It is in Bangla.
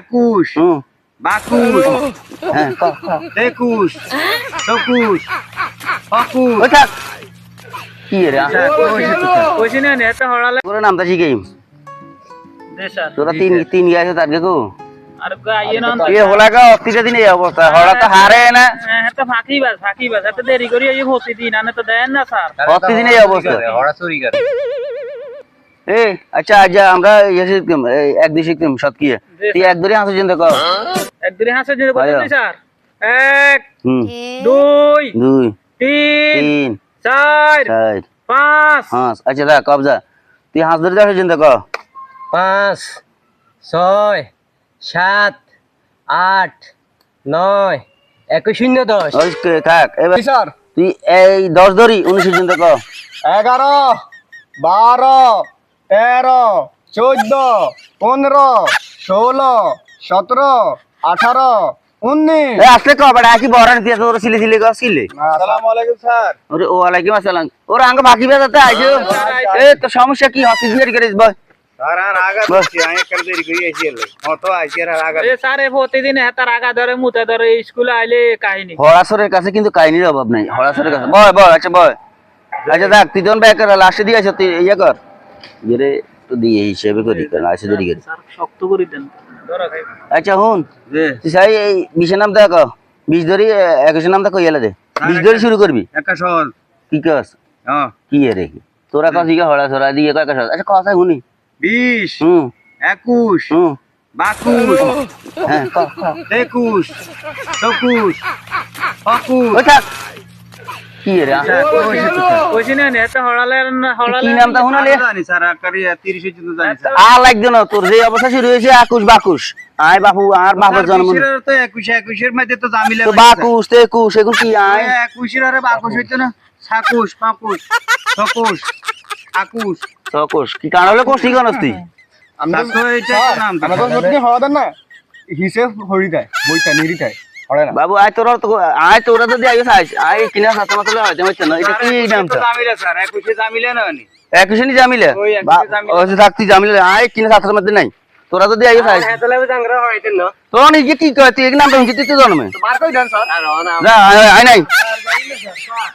একুশ। বাকুশ। হ্যাঁ। একুশ। চকুশ। কি রে? কইছি না নেতা হড়ালে তোর নামটা শিখাই তোরা তিন তিন গেছে তার তো হ্যাঁ এত দেরি করি এই ভর্তি দিন আনে তো দেন না স্যার। প্রতিদিন এই অবস্থা। হড়া চুরি করে। এ আচ্ছা আজ আমরা ইয়ে শিখতাম এক দুই শিখতাম সব কি? তুই এক দুই হাসু চিন্তা কর। একদিনে হাসে যে ভাইয়া। বলছি স্যার? এক দুই দুই তিন তিন চার চার পাঁচ আচ্ছা দা কবজা তুই হাঁস ধরে হাসু চিন্তা কর। পাঁচ ছয় সাত আট নয় একুশ শূন্য দশ। থাক এবার স্যার। তুই এই দশ ধরি উনিশ চিন্তা কর। এগারো বারো তেরো চোদ্দ পনেরো ষোলো সতেরো আঠারো উনিশ। এ আসলে কো বড় আকি বড় নিতে তোর সিলি সিলি কর সিলি আসসালামু আলাইকুম স্যার। ওরে ও আলাইকুম আসসালাম। ওরা আঙ্গ বাকি বেজাতে আইছো। এ তো সমস্যা কি? করিস বল। হরাসরের কাছে কিন্তু কাহিনীর অভাব নাই। হরাসরের কাছে। বয় বয় আচ্ছা বয় আচ্ছা দেখ তুই তখন কর লাস্টে দিয়ে তুই ইয়ে কর। গেরে তো দিয়ে হিসেবে করি কারণ আসে দেরি করি। শক্ত করে দেন। আচ্ছা হুন। সাই এই বিশের নাম দেখ বিশ ধরি একুশের নামটা কই এলে দে। বিশ ধরি শুরু করবি? কি হ্যাঁ কি রে? তোরা কস ইয়ে হরাসরা দিয়ে কয় কস আচ্ছা কথা শুনি বিশ হুম। একুশ হুম। বাকুশ হ্যাঁ। একুশ চকুশ থাক। কি এ রে কইছি না নেতা হড়ালে হড়ালে কি নামটা শুনালে? জানি স্যার আকারি তিরিশ পর্যন্ত জানি স্যার। আর লাগতো না তোর যে অবস্থা শুরু হয়েছে আকুশ বাকুশ। আয় বাপু আর বাপের জন্ম বিশের তো একুশ একুশের মধ্যে তো জামিলা তো বাকুশ তো একুশ এগুলো কি আয়? একুশের আরে বাকুশ হইতো না। সাকুশ পাকুশ ছকুশ আকুশ। চকুশ কি কারণ হলে? কোষ ঠিক আনস তুই? তো এইটাই তো নাম তো। হওয়া দেন না? হিসেব হরি দেয় বইটা নিরি দেয় বাবু আয় তোরা তো আয় তোরা যদি আইস আয় কিনা সাথে মাত্র হয়তো হচ্ছে না এটা কি একুশে তো জামিলা স্যার একুশে জামিলা না নি একুশে নি জামিলে? ওই একুশে জামিলে। ওই থাকতি জামিলে আয় কিনা সাথে মধ্যে নাই তোরা যদি আইস আইস তাহলে আমি জাংরা হইতেন না? তোরা নিজে কি কয় তুই এক নাম তো তুই তো জন্মে? বার কই দেন স্যার? যা আয় আয় নাই। Sir, sir, sir, sir.